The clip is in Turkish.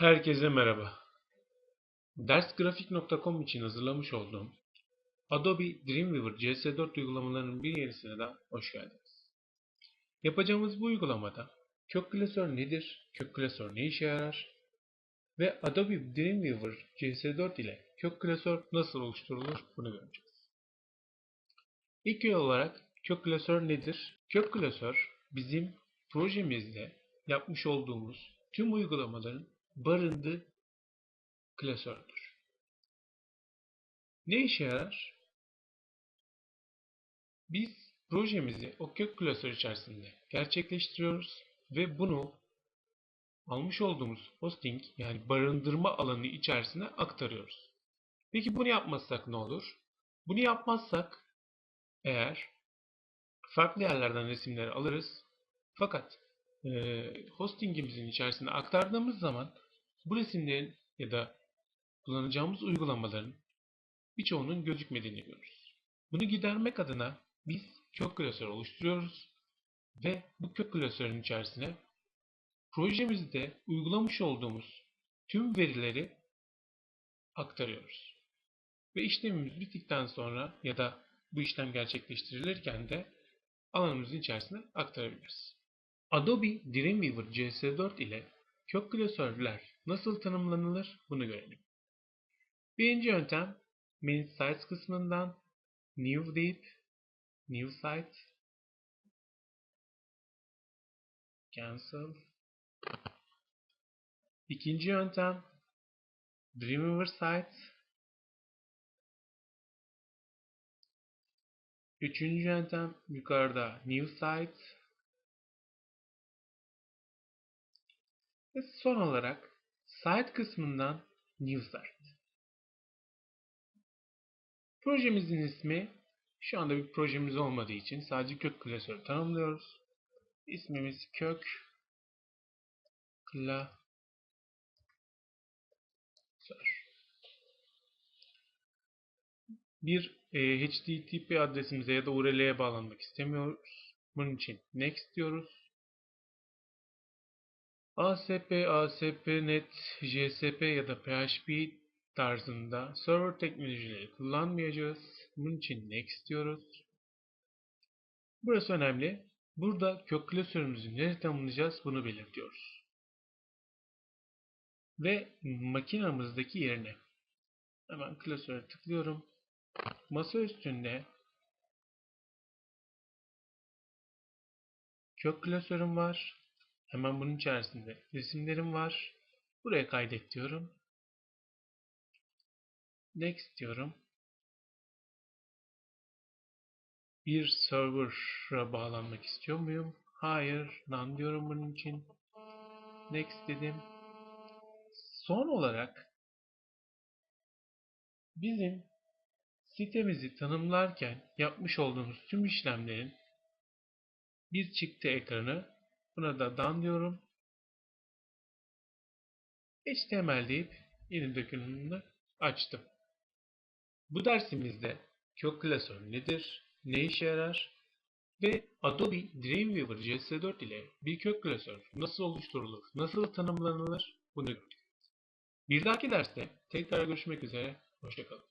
Herkese merhaba. Dersgrafik.com için hazırlamış olduğum Adobe Dreamweaver CS4 uygulamalarının bir yenisine daha hoş geldiniz. Yapacağımız bu uygulamada kök klasör nedir, kök klasör ne işe yarar ve Adobe Dreamweaver CS4 ile kök klasör nasıl oluşturulur bunu göreceğiz. İlk olarak kök klasör nedir? Kök klasör bizim projemizde yapmış olduğumuz tüm uygulamaların barındığı klasördür. Ne işe yarar? Biz projemizi o kök klasör içerisinde gerçekleştiriyoruz ve bunu almış olduğumuz hosting yani barındırma alanı içerisine aktarıyoruz. Peki bunu yapmazsak ne olur? Bunu yapmazsak eğer farklı yerlerden resimleri alırız fakat e, hostingimizin içerisine aktardığımız zaman bu resimlerin ya da kullanacağımız uygulamaların birçoğunun gözükmediğini görürüz. Bunu gidermek adına biz kök klasör oluşturuyoruz ve bu kök klasörün içerisine projemizde uygulamış olduğumuz tüm verileri aktarıyoruz. Ve işlemimiz bittikten sonra ya da bu işlem gerçekleştirilirken de alanımızın içerisine aktarabiliriz. Adobe Dreamweaver CS4 ile kök klasörler nasıl tanımlanılır? Bunu görelim. Birinci yöntem Manage Sites kısmından New deyip New Site Cancel. İkinci yöntem Dreamweaver Site. Üçüncü yöntem yukarıda New Site. Ve son olarak Site kısmından New Site. Projemizin ismi şu anda bir projemiz olmadığı için sadece kök klasörü tanımlıyoruz. İsmimiz kök klasör. Bir e, HTTP adresimize ya da URL'ye bağlanmak istemiyoruz. Bunun için next diyoruz. ASP, ASP.NET, JSP ya da PHP tarzında server teknolojileri kullanmayacağız. Bunun için next diyoruz. Burası önemli. Burada kök klasörümüzü nereye tanımlayacağız bunu belirtiyoruz. Ve makinamızdaki yerine hemen klasöre tıklıyorum. Masa üstünde kök klasörüm var. Hemen bunun içerisinde resimlerim var. Buraya kaydet diyorum. Next diyorum. Bir server'a bağlanmak istiyor muyum? Hayır. None diyorum bunun için. Next dedim. Son olarak bizim sitemizi tanımlarken yapmış olduğumuz tüm işlemlerin bir çıktı ekranı Buna da done diyorum. HTML deyip yeni dokümanını açtım. Bu dersimizde kök klasör nedir, ne işe yarar ve Adobe Dreamweaver CS4 ile bir kök klasör nasıl oluşturulur, nasıl tanımlanılır bunu gördük. Bir dahaki derste tekrar görüşmek üzere, hoşçakalın.